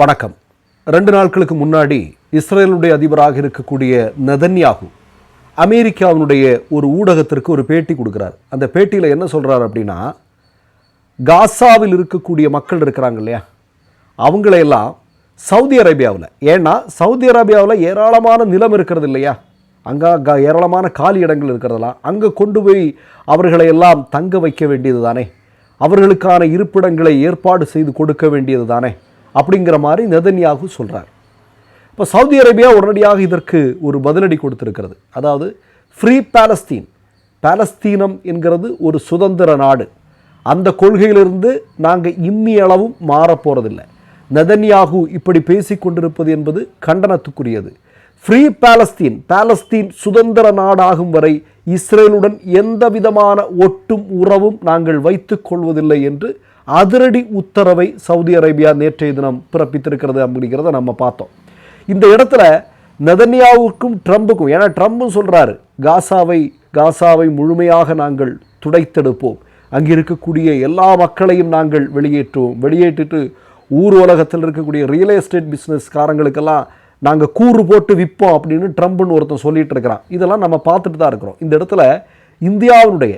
வணக்கம். ரெண்டு நாட்களுக்கு முன்னாடி இஸ்ரேலுடைய அதிபராக இருக்கக்கூடிய நதன்யாகு அமெரிக்காவினுடைய ஒரு ஊடகத்திற்கு ஒரு பேட்டி கொடுக்குறார். அந்த பேட்டியில் என்ன சொல்கிறார் அப்படின்னா காசாவில் இருக்கக்கூடிய மக்கள் இருக்கிறாங்க இல்லையா? அவங்களையெல்லாம் சவுதி அரேபியாவில். ஏன்னா சவுதி அரேபியாவில் ஏராளமான நிலம் இருக்கிறது இல்லையா? அங்கே க ஏராளமான காலி இடங்கள் இருக்கிறதெல்லாம். அங்கே கொண்டு போய் அவர்களை எல்லாம் தங்க வைக்க வேண்டியது தானே அவர்களுக்கான இருப்பிடங்களை ஏற்பாடு செய்து கொடுக்க வேண்டியது தானே அப்படிங்கிற மாதிரி நெதன்யாகு சொல்கிறார் இப்போ சவுதி அரேபியா உடனடியாக இதற்கு ஒரு பதிலடி கொடுத்திருக்கிறது. அதாவது ஃப்ரீ பாலஸ்தீன் பாலஸ்தீனம் என்கிறது ஒரு சுதந்திர நாடு. அந்த கொள்கையிலிருந்து நாங்கள் இம்மி அளவும் மாறப் போறதில்லை நெதன்யாகு இப்படி பேசி கொண்டிருப்பது என்பது கண்டனத்துக்குரியது. ஃப்ரீ பாலஸ்தீன் பாலஸ்தீன் சுதந்திர நாடாகும் வரை இஸ்ரேலுடன் எந்த விதமான ஒட்டும் உறவும் நாங்கள் வைத்துக் கொள்வதில்லை என்று அதிரடி உத்தரவை சவுதி அரேபியா நேற்றைய தினம் பிறப்பித்திருக்கிறது அப்படிங்கிறத நம்ம பார்த்தோம். இந்த இடத்துல நெதன்யாவுக்கும் ட்ரம்புக்கும் ஏன்னா ட்ரம்பும் சொல்கிறாரு காசாவை காசாவை முழுமையாக நாங்கள் துடைத்தெடுப்போம். அங்கே இருக்கக்கூடிய எல்லா மக்களையும் நாங்கள் வெளியேற்றுவோம். வெளியேற்றிட்டு ஊர் உலகத்தில் இருக்கக்கூடிய ரியல் எஸ்டேட் பிஸ்னஸ்காரங்களுக்கெல்லாம் நாங்கள் கூறு போட்டு விற்போம் அப்படின்னு ட்ரம்ப்னு ஒருத்தன் சொல்லிகிட்டு இருக்கிறான். இதெல்லாம் நம்ம பார்த்துட்டு தான் இருக்கிறோம். இந்த இடத்துல இந்தியாவினுடைய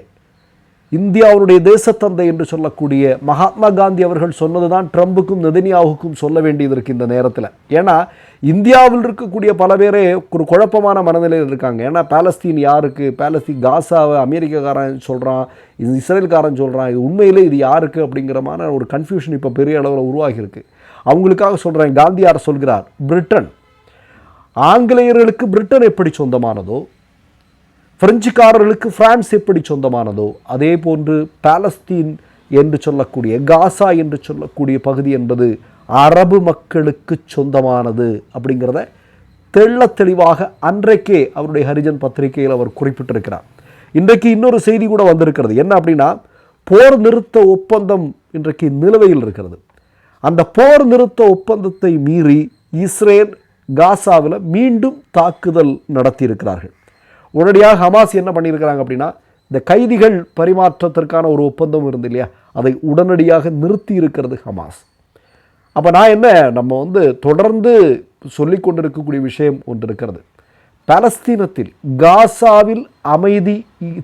இந்தியாவுடைய தேசத்தந்தை என்று சொல்லக்கூடிய மகாத்மா காந்தி அவர்கள் சொன்னது தான் ட்ரம்புக்கும் நெதனியாவுக்கும் சொல்ல வேண்டியது இருக்குது இந்த நேரத்தில். ஏன்னா இந்தியாவில் இருக்கக்கூடிய பல பேரே ஒரு குழப்பமான மனநிலையில் இருக்காங்க. ஏன்னா பாலஸ்தீன் யாருக்கு? பாலஸ்தீன் காசாவை அமெரிக்காக்காரன் சொல்கிறான் இது இஸ்ரேல்காரன் சொல்கிறான் இது உண்மையிலே இது யாருக்கு அப்படிங்கிற மாதிரி ஒரு கன்ஃபியூஷன் இப்போ பெரிய அளவில் உருவாகியிருக்கு. அவங்களுக்காக சொல்கிறேன் காந்தியார் சொல்கிறார்? பிரிட்டன். ஆங்கிலேயர்களுக்கு பிரிட்டன் எப்படி சொந்தமானதோ பிரெஞ்சுக்காரர்களுக்கு பிரான்ஸ் எப்படி சொந்தமானதோ அதே போன்று பாலஸ்தீன் என்று சொல்லக்கூடிய காசா என்று சொல்லக்கூடிய பகுதி என்பது அரபு மக்களுக்கு சொந்தமானது அப்படிங்கிறத தெள்ளத் தெளிவாக அன்றைக்கே அவருடைய ஹரிஜன் பத்திரிகையில் அவர் குறிப்பிட்டிருக்கிறார். இன்றைக்கு இன்னொரு செய்தி கூட வந்திருக்கிறது. என்ன அப்படின்னா போர் நிறுத்த ஒப்பந்தம் இன்றைக்கு நிலுவையில் இருக்கிறது. அந்த போர் நிறுத்த ஒப்பந்தத்தை மீறி இஸ்ரேல் காசாவில் மீண்டும் தாக்குதல் நடத்தியிருக்கிறார்கள். உடனடியாக ஹமாஸ் என்ன பண்ணியிருக்கிறாங்க அப்படின்னா இந்த கைதிகள் பரிமாற்றத்திற்கான ஒரு ஒப்பந்தம் இருந்து இல்லையா அதை உடனடியாக நிறுத்தி இருக்கிறது ஹமாஸ். அப்போ நான் என்ன நம்ம வந்து தொடர்ந்து சொல்லி கொண்டிருக்கக்கூடிய விஷயம் ஒன்று இருக்கிறது. பலஸ்தீனத்தில் காசாவில் அமைதி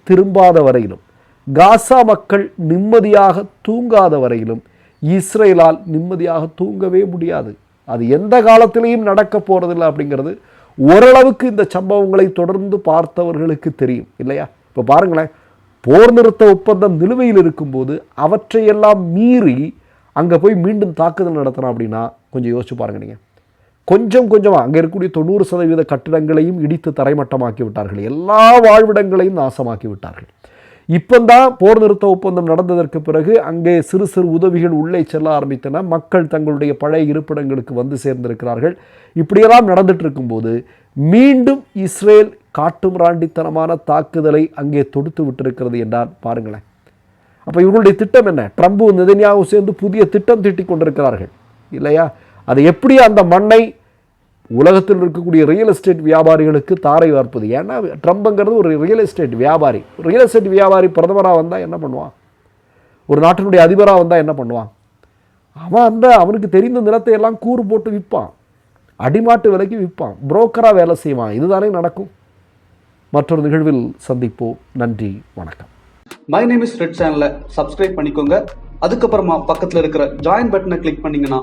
திரும்பாத வரையிலும் காசா மக்கள் நிம்மதியாக தூங்காத வரையிலும் இஸ்ரேலால் நிம்மதியாக தூங்கவே முடியாது. அது எந்த காலத்திலையும் நடக்க போகிறதில்லை அப்படிங்கிறது ஓரளவுக்கு இந்த சம்பவங்களை தொடர்ந்து பார்த்தவர்களுக்கு தெரியும் இல்லையா? இப்போ பாருங்களேன் போர் நிறுத்த ஒப்பந்தம் நிலுவையில் இருக்கும்போது அவற்றையெல்லாம் மீறி அங்கே போய் மீண்டும் தாக்குதல் நடத்தணும் அப்படின்னா கொஞ்சம் யோசிச்சு பாருங்க நீங்கள் கொஞ்சம் கொஞ்சமாக அங்கே இருக்கக்கூடிய தொண்ணூறு சதவீத கட்டிடங்களையும் இடித்து தரைமட்டமாக்கி விட்டார்கள். எல்லா வாழ்விடங்களையும் நாசமாக்கி விட்டார்கள். இப்போந்தான் போர் நிறுத்த ஒப்பந்தம் நடந்ததற்கு பிறகு அங்கே சிறு சிறு உதவிகள் உள்ளே செல்ல ஆரம்பித்தன. மக்கள் தங்களுடைய பழைய இருப்பிடங்களுக்கு வந்து சேர்ந்திருக்கிறார்கள். இப்படியெல்லாம் நடந்துட்டு இருக்கும்போது மீண்டும் இஸ்ரேல் காட்டுமிராண்டித்தனமான தாக்குதலை அங்கே தொடுத்து விட்டிருக்கிறது என்றால் பாருங்களேன். அப்போ இவர்களுடைய திட்டம் என்ன? ட்ரம்பும் நிதன்யாவும் சேர்ந்து புதிய திட்டம் தீட்டிக் கொண்டிருக்கிறார்கள். இல்லையா? அது எப்படி அந்த மண்ணை உலகத்தில் இருக்கக்கூடிய ரியல் எஸ்டேட் வியாபாரிகளுக்கு தாரை வார்ப்பது. ஏன்னா ட்ரம்ப்ங்கிறது ஒரு ரியல் எஸ்டேட் வியாபாரி. ரியல் எஸ்டேட் வியாபாரி பிரதமராக வந்தால் என்ன பண்ணுவான்? ஒரு நாட்டினுடைய அதிபராக வந்தால் என்ன பண்ணுவான்? அவன் அந்த அவனுக்கு தெரிந்த நிலத்தை எல்லாம் கூறு போட்டு விற்பான். அடிமாட்டு விலைக்கு விற்பான். புரோக்கராக வேலை செய்வான். இதுதானே நடக்கும். மற்றொரு நிகழ்வில் சந்திப்போம். நன்றி. வணக்கம். மை நேம் இஸ் ரெட் சேனலை சப்ஸ்கிரைப் பண்ணிக்கோங்க. அதுக்கப்புறமா பக்கத்தில் இருக்கிற ஜாயின் பட்டனை கிளிக் பண்ணிங்கன்னா